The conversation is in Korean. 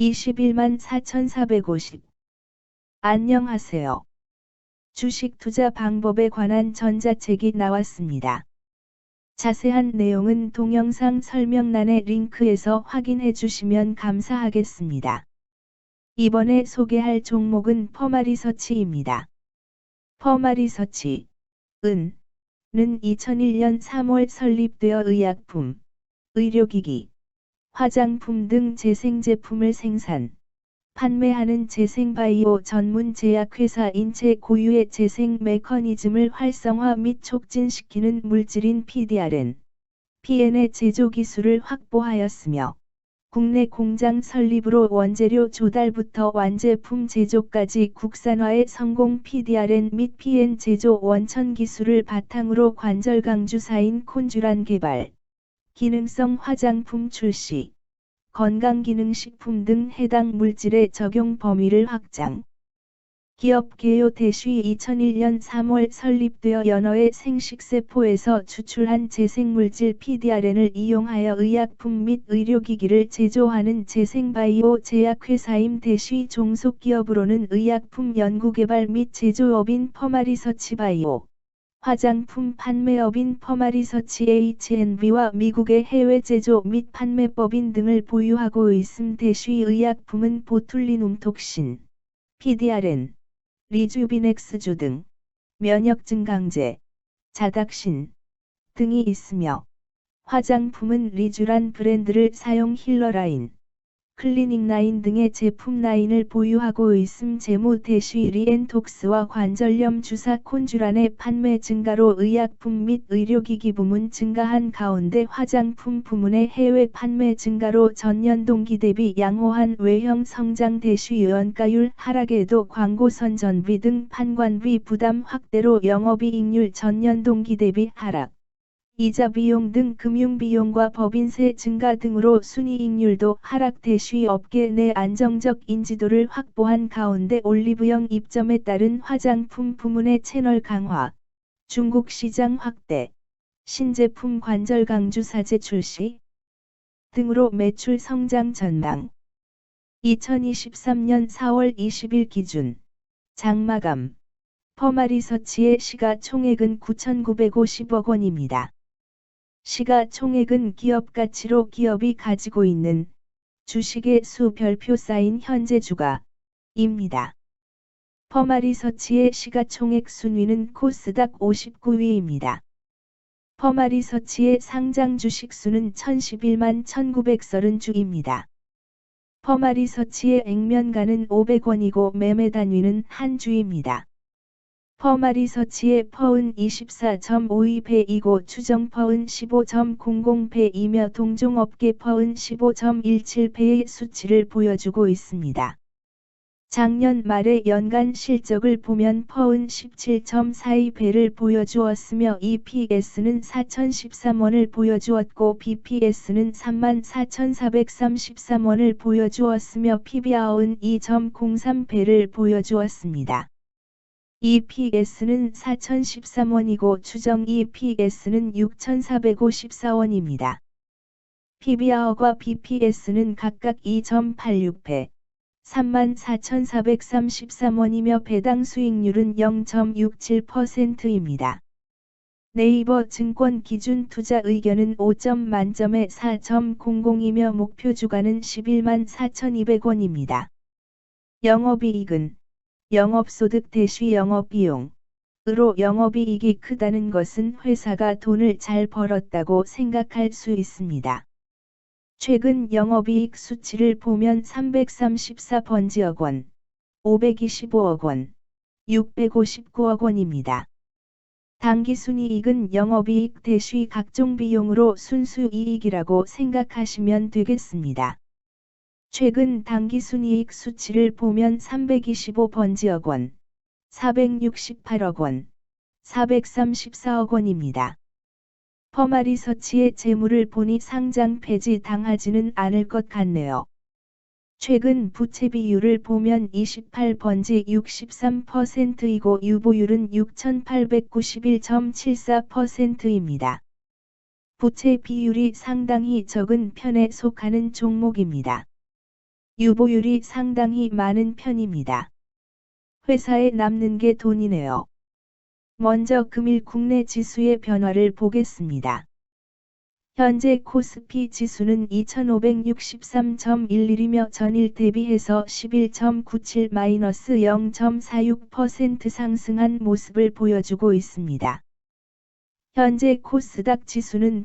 21만 4,450. 안녕하세요. 주식 투자 방법에 관한 전자책이 나왔습니다. 자세한 내용은 동영상 설명란의 링크에서 확인해 주시면 감사하겠습니다. 이번에 소개할 종목은 퍼마리서치입니다. 퍼마리서치, 은, 는 2001년 3월 설립되어 의약품, 의료기기, 화장품 등 재생제품을 생산, 판매하는 재생바이오 전문 제약회사 인체 고유의 재생 메커니즘을 활성화 및 촉진시키는 물질인 PDRN, PN의 제조 기술을 확보하였으며, 국내 공장 설립으로 원재료 조달부터 완제품 제조까지 국산화의 성공 PDRN 및 PN 제조 원천 기술을 바탕으로 관절 강주사인 콘주란 개발, 기능성 화장품 출시, 건강기능식품 등 해당 물질의 적용 범위를 확장. 기업 개요 대쉬 2001년 3월 설립되어 연어의 생식세포에서 추출한 재생물질 PDRN을 이용하여 의약품 및 의료기기를 제조하는 재생바이오 제약회사임 대쉬 종속기업으로는 의약품 연구개발 및 제조업인 퍼마리서치바이오, 화장품 판매업인 퍼마리서치 H&B와 미국의 해외 제조 및 판매법인 등을 보유하고 있음 대쉬 의약품은 보툴리눔 톡신, PDRN, 리주비넥스주 등 면역 증강제, 자닥신 등이 있으며 화장품은 리주란 브랜드를 사용 힐러라인, 클리닝 라인 등의 제품 라인을 보유하고 있음 재무 대쉬 리엔톡스와 관절염 주사 콘주란의 판매 증가로 의약품 및 의료기기 부문 증가한 가운데 화장품 부문의 해외 판매 증가로 전년 동기 대비 양호한 외형 성장 대쉬 원가율 하락에도 광고 선전비 등 판관비 부담 확대로 영업이익률 전년 동기 대비 하락. 이자 비용 등 금융 비용과 법인세 증가 등으로 순이익률도 하락 대쉬 업계 내 안정적 인지도를 확보한 가운데 올리브영 입점에 따른 화장품 부문의 채널 강화, 중국 시장 확대, 신제품 관절 강주 사제 출시 등으로 매출 성장 전망 2023년 4월 20일 기준 장마감 퍼마리서치의 시가 총액은 9,950억 원입니다. 시가총액은 기업 가치로 기업이 가지고 있는 주식의 수 별표 쌓인 현재 주가입니다. 퍼마리서치의 시가총액 순위는 코스닥 59위입니다. 퍼마리서치의 상장 주식 수는 1011만 1930주입니다. 퍼마리서치의 액면가는 500원이고 매매 단위는 한 주입니다. 퍼마리 서치의 퍼은 24.52배이고 추정 퍼은 15.00배이며 동종업계 퍼은 15.17배의 수치를 보여주고 있습니다. 작년 말의 연간 실적을 보면 퍼은 17.42배를 보여주었으며 EPS는 4,013원을 보여주었고 BPS는 34,433원을 보여주었으며 PBR은 2.03배를 보여주었습니다. EPS는 4,013원이고 추정 EPS는 6,454원입니다. PBR과 BPS는 각각 2.86배, 34,433원이며 배당 수익률은 0.67%입니다. 네이버 증권 기준 투자 의견은 5점 만점에 4.00이며 목표 주가는 11만 4,200원입니다. 영업이익은 영업소득 대시 영업비용. 으로 영업이익이 크다는 것은 회사가 돈을 잘 벌었다고 생각할 수 있습니다. 최근 영업이익 수치를 보면 334번지억 원, 525억 원, 659억 원입니다. 당기순이익은 영업이익 대시 각종 비용으로 순수이익이라고 생각하시면 되겠습니다. 최근 당기순이익 수치를 보면 325번지억 원, 468억 원, 434억 원입니다. 퍼마리 서치의 재물을 보니 상장 폐지 당하지는 않을 것 같네요. 최근 부채 비율을 보면 28번지 63%이고 유보율은 6,891.74%입니다. 부채 비율이 상당히 적은 편에 속하는 종목입니다. 유보율이 상당히 많은 편입니다. 회사에 남는 게 돈이네요. 먼저 금일 국내 지수의 변화를 보겠습니다. 현재 코스피 지수는 2563.11이며 전일 대비해서 11.97-0.46% 상승한 모습을 보여주고 있습니다. 현재 코스닥 지수는